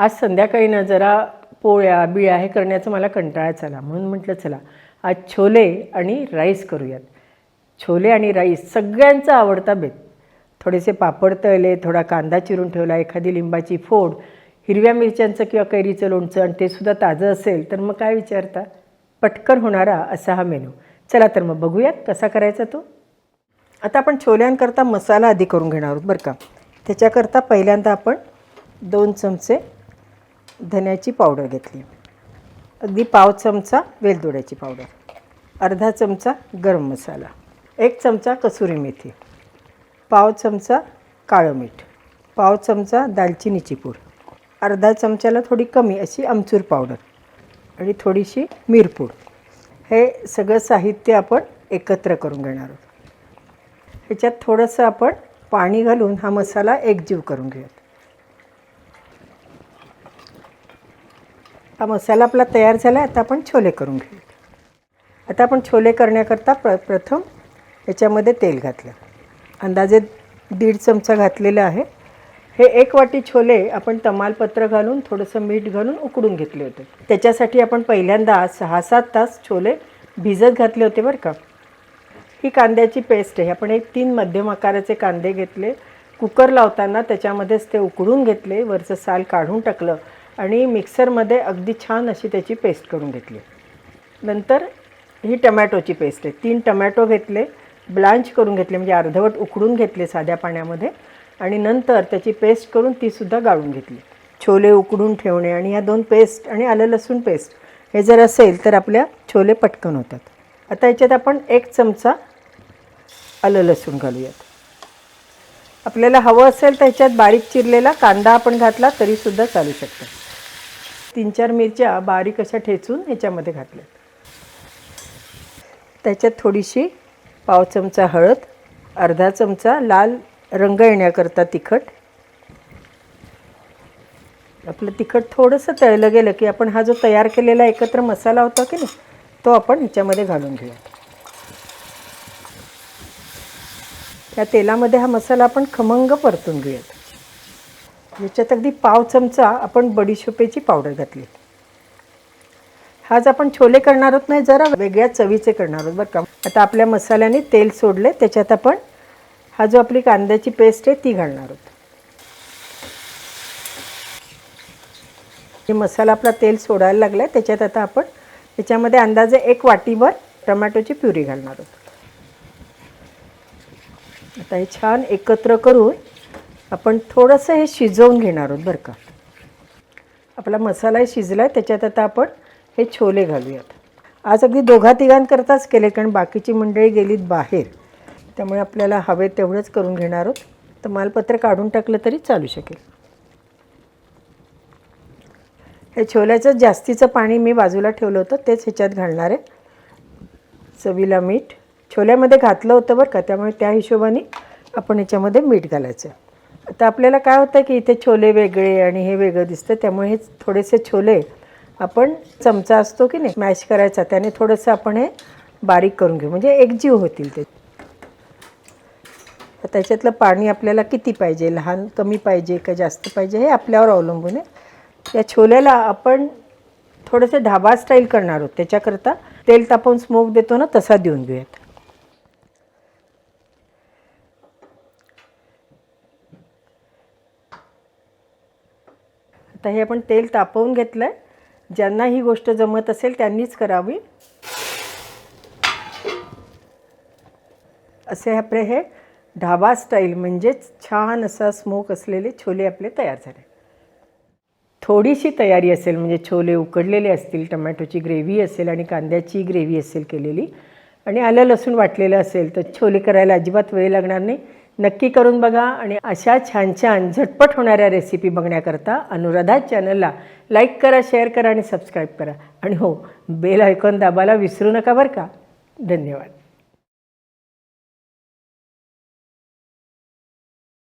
आज संध्याकाळी ना जरा पोळ्या बिळ्या हे करण्याचं मला कंटाळाच आला. म्हणून म्हटलं चला आज छोले आणि राईस करूयात. छोले आणि राईस सगळ्यांचा आवडता बेत. थोडेसे पापड तळले थोडा कांदा चिरून ठेवला एखादी लिंबाची फोड हिरव्या मिरच्यांचं किंवा कैरीचं लोणचं आणि ते सुद्धा ताजं असेल तर मग काय विचारता? पटकन होणारा असा हा मेनू. चला तर मग बघूयात कसा करायचा तो. आता आपण छोल्यांकरता मसाला आधी करून घेणार आहोत बरं का. त्याच्याकरता पहिल्यांदा आपण दोन चमचे धन्याची पावडर घेतली. अगदी पाव चमचा वेलदोड्याची पावडर. अर्धा चमचा गरम मसाला. एक चमचा कसुरी मेथी. पाव चमचा काळं मीठ. पाव चमचा दालचिनीची पूड. अर्धा चमच्याला थोडी कमी अशी आमचूर पावडर आणि थोडीशी मिरपूड हे सगळं साहित्य आपण एकत्र करून घेणार आहोत. ह्याच्यात थोडंसं आपण पाणी घालून हा मसाला एकजीव करून घेऊयात. हा मसाला आपला तयार झाला आता आपण छोले करून घेऊ. आता आपण छोले करण्याकरता प्र प्रथम याच्यामध्ये तेल घातलं. अंदाजे दीड चमचा घातलेलं आहे. हे एक वाटी छोले आपण तमालपत्र घालून थोडंसं मीठ घालून उकडून घेतले होते. त्याच्यासाठी आपण पहिल्यांदा सहा सात तास छोले भिजत घातले होते बरं का. ही कांद्याची पेस्ट आहे. आपण एक तीन मध्यम आकाराचे कांदे घेतले. कुकर लावताना त्याच्यामध्येच ते उकडून घेतले. वरचं साल काढून टाकलं. आणि मिक्सरमध्ये अगदी छान अशी त्याची पेस्ट करून घेतली. नंतर ही टमॅटोची पेस्ट आहे. तीन टमॅटो घेतले ब्लांच करून घेतले म्हणजे अर्धवट उकडून घेतले साध्या पाण्यामध्ये. आणि नंतर त्याची पेस्ट करून तीसुद्धा गाळून घेतली. छोले उकडून ठेवणे आणि ह्या दोन पेस्ट आणि आलं लसूण पेस्ट हे जर असेल तर आपल्या छोले पटकन होतात. आता याच्यात आपण एक चमचा आलं लसूण घालूयात. आपल्याला हवं असेल तर ह्याच्यात बारीक चिरलेला कांदा आपण घातला तरीसुद्धा चालू शकतो. तीन चार मिरच्या बारीक अशा ठेचून ह्याच्यामध्ये घातल्या त्याच्यात थोडीशी पाव चमचा हळद अर्धा चमचा लाल रंग येण्याकरता तिखट. आपलं तिखट थोडंसं तळलं गेलं की आपण हा जो तयार केलेला एकत्र मसाला होता की नाही तो आपण ह्याच्यामध्ये घालून घेऊया. त्या तेलामध्ये हा मसाला आपण खमंग परतून घेऊयात. याच्यात अगदी पाव चमचा आपण बडीशोपेची पावडर घातली. आज आपण छोले करणार आहोत नाही जरा वेगळ्या चवीचे करणार आहोत बरं का. आता आपल्या मसाल्याने तेल सोडले त्याच्यात आपण हा जो आपली कांद्याची पेस्ट आहे ती घालणार आहोत. हे मसाला आपला तेल सोडायला लागला आहे त्याच्यात आता आपण त्याच्यामध्ये अंदाजे एक वाटीभर टमॅटोची प्युरी घालणार आहोत. आता हे छान एकत्र करून आपण थोडंसं हे शिजवून घेणार आहोत बरं का. आपला मसाला शिजला आहे त्याच्यात आता आपण हे छोले घालूयात. आज अगदी दोघा तिघांकरताच केले कारण बाकीची मंडळी गेलीत बाहेर. त्यामुळे आपल्याला हवे तेवढंच करून घेणार आहोत. तर मालपत्र काढून टाकलं तरी चालू शकेल. हे छोल्याचं जास्तीचं पाणी मी बाजूला ठेवलं होतं तेच ह्याच्यात घालणार आहे. चवीला मीठ. छोल्यामध्ये घातलं होतं बरं का त्यामुळे त्या हिशोबाने आपण याच्यामध्ये मीठ घालायचं आता आपल्याला काय होतं की इथे छोले वेगळे आणि हे वेगळं दिसतं त्यामुळे हे थोडेसे छोले आपण चमचा असतो की नाही मॅश करायचा त्याने थोडंसं आपण हे बारीक करून घेऊ. म्हणजे एकजीव होतील ते. तर त्याच्यातलं पाणी आपल्याला किती पाहिजे? लहान कमी पाहिजे का जास्त पाहिजे? हे आपल्यावर अवलंबून आहे. या छोल्याला आपण थोडंसं ढाबा स्टाईल करणार आहोत. त्याच्याकरता तेल तापवून स्मोक देतो ना तसा देऊन घेऊयात. आता हे आपण तेल तापवून घेतलं आहे ज्यांना ही गोष्ट जमत असेल त्यांनीच करावी. असे आपले हे ढाबा स्टाईल म्हणजेच छान असा स्मोक असलेले छोले आपले तयार झाले. थोडीशी तयारी असेल म्हणजे छोले उकडलेले असतील टमॅटोची ग्रेव्ही असेल आणि कांद्याची ग्रेव्ही असेल केलेली. आणि आलं लसूण वाटलेलं असेल तर छोले करायला अजिबात वेळ लागणार नाही. नक्की करून बघा आणि अशा छान छान झटपट होणाऱ्या रेसिपी बघण्याकरता अनुराधा चॅनलला लाईक करा शेअर करा आणि सबस्क्राईब करा. आणि हो बेल आयकॉन दाबायला विसरू नका बरं का? धन्यवाद.